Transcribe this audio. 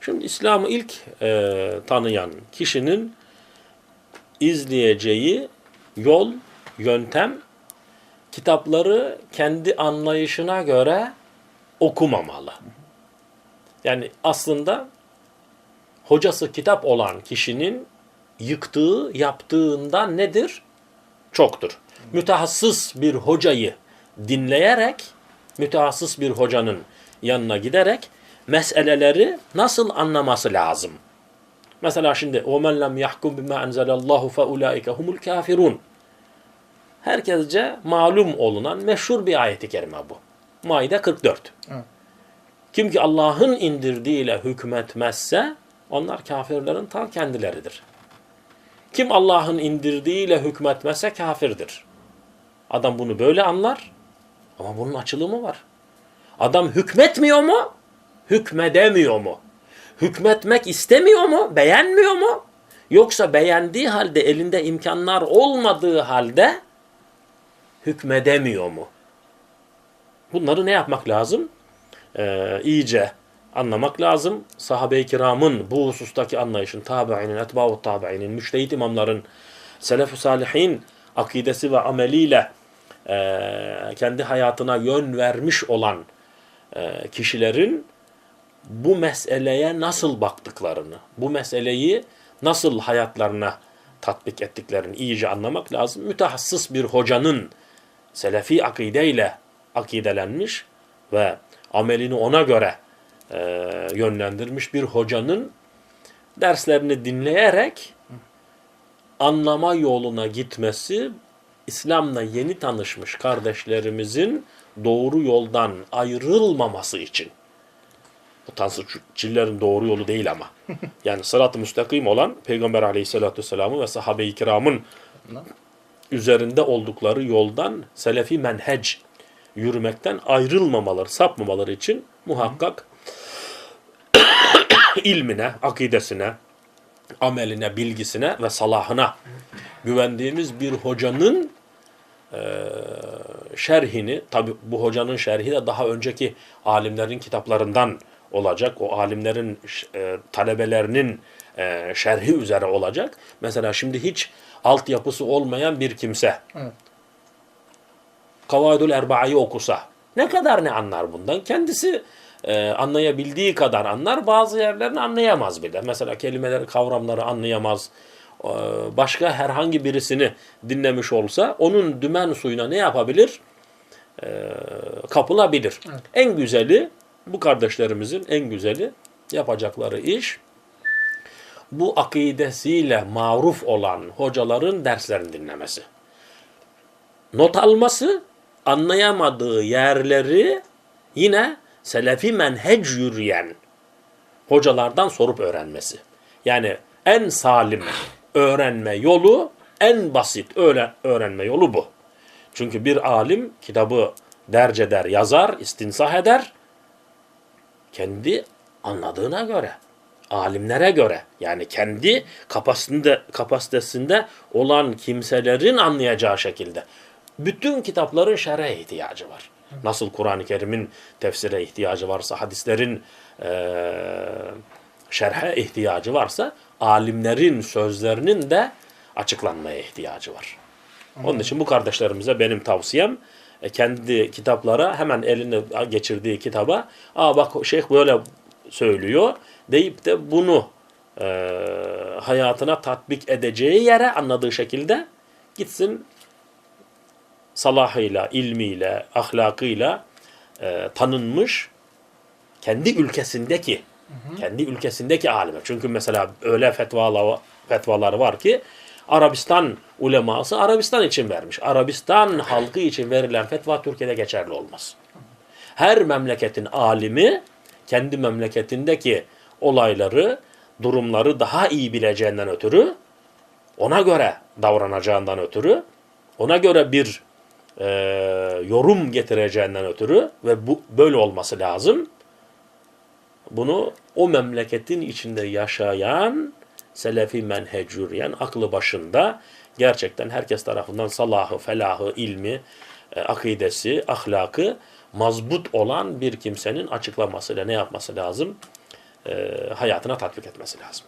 Şimdi İslam'ı ilk e, tanıyan kişinin izleyeceği yol, yöntem, kitapları kendi anlayışına göre okumamalı. Yani aslında hocası kitap olan kişinin yıktığı, yaptığından nedir? Çoktur. Mütehassıs bir hocayı dinleyerek, mütehassıs bir hocanın yanına giderek meseleleri nasıl anlaması lazım? Mesela şimdi وَمَنْ لَمْ يَحْكُمْ بِمَا أَنْزَلَ اللّٰهُ فَاُولَٰئِكَ هُمُ الْكَافِرُونَ Herkesce malum olunan meşhur bir ayeti kerime bu. Maide 44. Evet. Kim ki Allah'ın indirdiğiyle hükmetmezse onlar kafirlerin ta kendileridir. Kim Allah'ın indirdiğiyle hükmetmezse kafirdir. Adam bunu böyle anlar ama bunun açılımı var. Adam hükmetmiyor mu? Hükmedemiyor mu? Hükmetmek istemiyor mu? Beğenmiyor mu? Yoksa beğendiği halde elinde imkanlar olmadığı halde hükmedemiyor mu? Bunları ne yapmak lazım? Ee, iyice anlamak lazım. Sahabe-i kiramın bu husustaki anlayışın, tabi'inin, etba'u tabi'inin, müştehit imamların, selef-ü salihin akidesi ve ameliyle e, kendi hayatına yön vermiş olan e, kişilerin bu meseleye nasıl baktıklarını, bu meseleyi nasıl hayatlarına tatbik ettiklerini iyice anlamak lazım. Mütehassıs bir hocanın selefi akideyle akidelenmiş ve amelini ona göre e, yönlendirmiş bir hocanın derslerini dinleyerek anlama yoluna gitmesi İslam'la yeni tanışmış kardeşlerimizin doğru yoldan ayrılmaması için. Bu tansıçillerin doğru yolu değil ama. Yani sırat-ı müstakim olan Peygamber aleyhissalatü vesselam'ı ve sahabe-i kiramın üzerinde oldukları yoldan selefi menhec yürümekten ayrılmamaları, sapmamaları için muhakkak ilmine, akidesine, ameline, bilgisine ve salahına güvendiğimiz bir hocanın e, şerhini, tabi bu hocanın şerhi de daha önceki alimlerin kitaplarından olacak. O alimlerin e, talebelerinin e, şerhi üzere olacak. Mesela şimdi hiç altyapısı olmayan bir kimse Evet. Kavaidul Erba'yı okusa ne kadar ne anlar bundan? Kendisi e, anlayabildiği kadar anlar. Bazı yerlerini anlayamaz bile. Mesela kelimeleri, kavramları anlayamaz. E, başka herhangi birisini dinlemiş olsa onun dümen suyuna ne yapabilir? E, kapılabilir. Evet. En güzeli bu kardeşlerimizin en güzeli yapacakları iş bu akidesiyle maruf olan hocaların derslerini dinlemesi. Not alması, anlayamadığı yerleri yine selefi menhec yürüyen hocalardan sorup öğrenmesi. Yani en salim öğrenme yolu, en basit öğren- öğrenme yolu bu. Çünkü bir alim kitabı derc eder, yazar, istinsah eder. Kendi anladığına göre, alimlere göre yani kendi kapasitesinde, kapasitesinde olan kimselerin anlayacağı şekilde. Bütün kitapların şerhe ihtiyacı var. Nasıl Kur'an-ı Kerim'in tefsire ihtiyacı varsa, hadislerin eee şerhe ihtiyacı varsa, alimlerin sözlerinin de açıklanmaya ihtiyacı var. Onun için bu kardeşlerimize benim tavsiyem e, kendi kitaplara hemen eline geçirdiği kitaba aa bak şeyh böyle söylüyor deyip de bunu e, hayatına tatbik edeceği yere anladığı şekilde gitsin salahıyla, ilmiyle, ahlakıyla e, tanınmış kendi ülkesindeki kendi ülkesindeki alime. Çünkü mesela öyle fetvalar, fetvalar var ki Arabistan uleması Arabistan için vermiş. Arabistan halkı için verilen fetva Türkiye'de geçerli olmaz. Her memleketin alimi kendi memleketindeki olayları, durumları daha iyi bileceğinden ötürü, ona göre davranacağından ötürü, ona göre bir e, yorum getireceğinden ötürü ve bu böyle olması lazım. Bunu o memleketin içinde yaşayan selefi menhec yürüyen aklı başında gerçekten herkes tarafından salahı, felahı, ilmi, e, akidesi, ahlakı mazbut olan bir kimsenin açıklamasıyla ne yapması lazım? e, hayatına tatbik etmesi lazım.